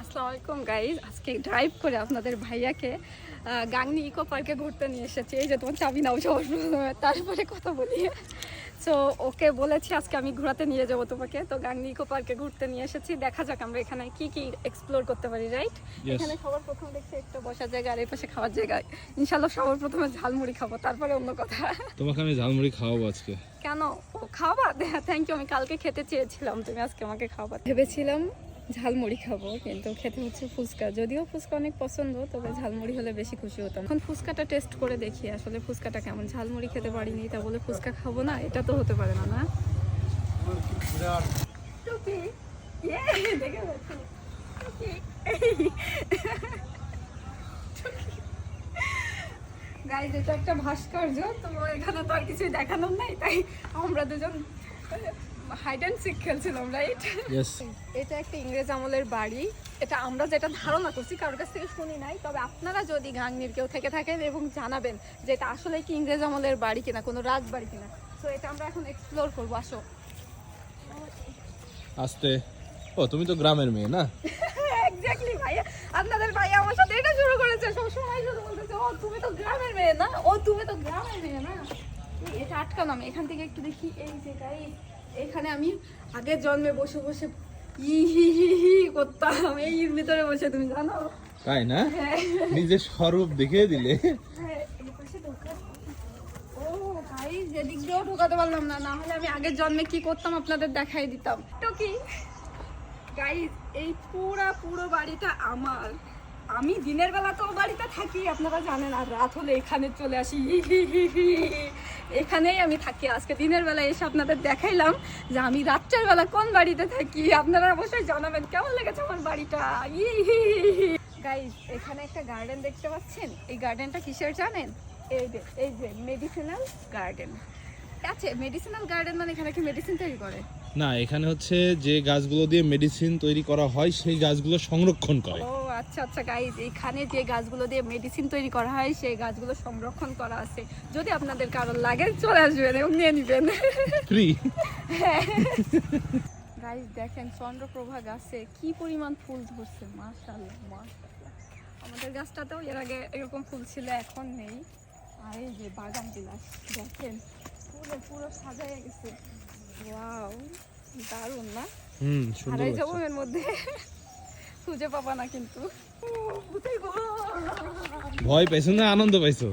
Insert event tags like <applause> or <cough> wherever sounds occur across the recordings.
আসসালামু আলাইকুম গাইজ আজকে ড্রাইভ করে আপনাদের ভাইয়াকে গাংনি ইকো পার্কে ঘুরতে নিয়ে এসেছি। এই যে তোমার চাবি নাও, সবার তারপরে কথা বলি। সো ওকে বলেছি আজকে আমি ঘোরাতে নিয়ে যাব তোমাকে। তো গাঙ্গিকো ইকো পার্কে ঘুরতে নিয়ে এসেছি। দেখা যাক আমরা এখানে কি কি এক্সপ্লোর করতে পারি রাইট এখানে সবার প্রথম দেখছি একটা বসার জায়গা আর এই পাশে খাওয়ার জায়গায় ইনশাল্লাহ সবার প্রথমে ঝালমুড়ি খাব তারপরে অন্য কথা। তোমাকে আমি ঝালমুড়ি খাওয়াবো আজকে। কেন? ও খাওয়া থ্যাংক ইউ আমি কালকে খেতে চেয়েছিলাম তুমি আজকে আমাকে খাওয়া ভেবেছিলাম ঝালমুড়ি খাব কিন্তু খেতে হচ্ছে ফুচকা। যদিও ফুচকা অনেক পছন্দ তবে ঝালমুড়ি হলে বেশি খুশি হতাম। এখন ফুচকাটা টেস্ট করে দেখি আসলে ফুচকাটা কেমন। ঝালমুড়ি খেতে পারিনি তা বলে ফুচকা খাব না এটা তো হতে পারে না না? ইয়ে, একটা ভাস্কর্য তো এখানে তো আর কিছুই দেখানোর নাই তাই আমরা দুজন হাইড অ্যান্ড সিক খেলছিলাম রাইট এটা একটা ইংরেজ আমলের বাড়ি। এটা আমরা যেটা ধারণা করছি কারোর কাছ থেকে শুনি নাই। তবে আপনারা যদি গাংনির কেউ থেকে থাকেন এবং জানাবেন যে এটা আসলে কি ইংরেজ আমলের বাড়ি কিনা কোনো রাজবাড়ি কিনা। তো এটা আমরা এখন এক্সপ্লোর করব আসো। আস্তে। ও তুমি তো গ্রামের মেয়ে না? <laughs> এক্স্যাক্টলি ভাইয়া। আপনাদের ভাইয়া আমার সাথে এটা শুরু করেছে সবসময় শুধু বলতেছে ও তুমি তো গ্রামের মেয়ে না? ও তুমি তো গ্রামের মেয়ে না? এটা আটকানো আমি এখান থেকে একটু দেখি এই যে গাই এখানে আমি আগের জন্মে বসে বসে ই হি হি হি করতাম এই ভিতরে বসে তুমি জানো? তাই না? হ্যাঁ। নিজের স্বরূপ দেখিয়ে দিলে। হ্যাঁ, যেদিক দিয়েও ঢোকাতে পারলাম না না হলে আমি আগের জন্মে কি করতাম আপনাদের দেখাই দিতাম। তো কি? গাইজ এই পুরা পুরো বাড়িটা আমার। আমি দিনের বেলা তো বাড়িতে থাকি আপনারা জানেন আর রাত হলে এখানে চলে আসি। এখানেই আমি থাকি। আজকে দিনের বেলা এসে আপনাদের দেখাইলাম যে আমি রাত্রের বেলা কোন বাড়িতে থাকি। আপনারা অবশ্যই জানাবেন কেমন লেগেছে আমার বাড়িটা? গাইজ এখানে একটা গার্ডেন দেখতে পাচ্ছেন? এই গার্ডেনটা কিসের জানেন? এই যে এই যে মেডিসিনাল গার্ডেন আছে মেডিসিনাল গার্ডেন মানে এখানে কি মেডিসিন তৈরি করে? না এখানে হচ্ছে যে গাছগুলো দিয়ে মেডিসিন তৈরি করা হয় সেই গাছগুলো সংরক্ষণ করে। আচ্ছা আচ্ছা গাইজ এখানে যে গাছগুলো দিয়ে মেডিসিন তৈরি করা হয় সেই গাছগুলো সংরক্ষণ করা আছে। যদি আপনাদের কারোর লাগে চলে আসবেন এবং নিয়ে নেবেন। ফ্রি গাইজ দেখেন চন্দ্রপ্রভা গাছে কি পরিমাণ ফুল ধরছে মাশাআল্লাহ মাশাআল্লাহ। আমাদের গাছটাতেও এর আগে এরকম ফুল ছিল এখন নেই। আর এই যে বাগান বিলাস দেখেন পুরো পুরো সাজায় গেছে। ওয়াও দারুণ না? হুম সুন্দর। এর মধ্যে। খুঁজে পাবা না কিন্তু। ভয় পাইছো না? আনন্দ পাইছো?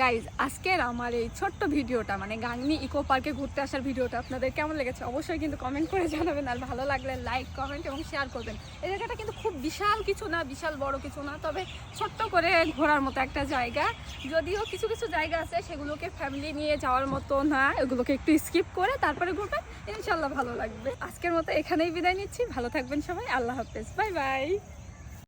গাইজ আজকের আমার এই ছোট্ট ভিডিওটা মানে গাংনি ইকো পার্কে ঘুরতে আসার ভিডিওটা আপনাদের কেমন লেগেছে অবশ্যই কিন্তু কমেন্ট করে জানাবেন আর ভালো লাগলে লাইক কমেন্ট এবং শেয়ার করবেন। এই জায়গাটা কিন্তু খুব বিশাল কিছু না, বিশাল বড় কিছু না, তবে ছোট্ট করে ঘোরার মতো একটা জায়গা। যদিও কিছু কিছু জায়গা আছে সেগুলোকে ফ্যামিলি নিয়ে যাওয়ার মতো না এগুলোকে একটু স্কিপ করে তারপরে ঘুরবেন ইনশাল্লাহ ভালো লাগবে। আজকের মতো এখানেই বিদায় নিচ্ছি, ভালো থাকবেন সবাই, আল্লাহ হাফেজ বাই বাই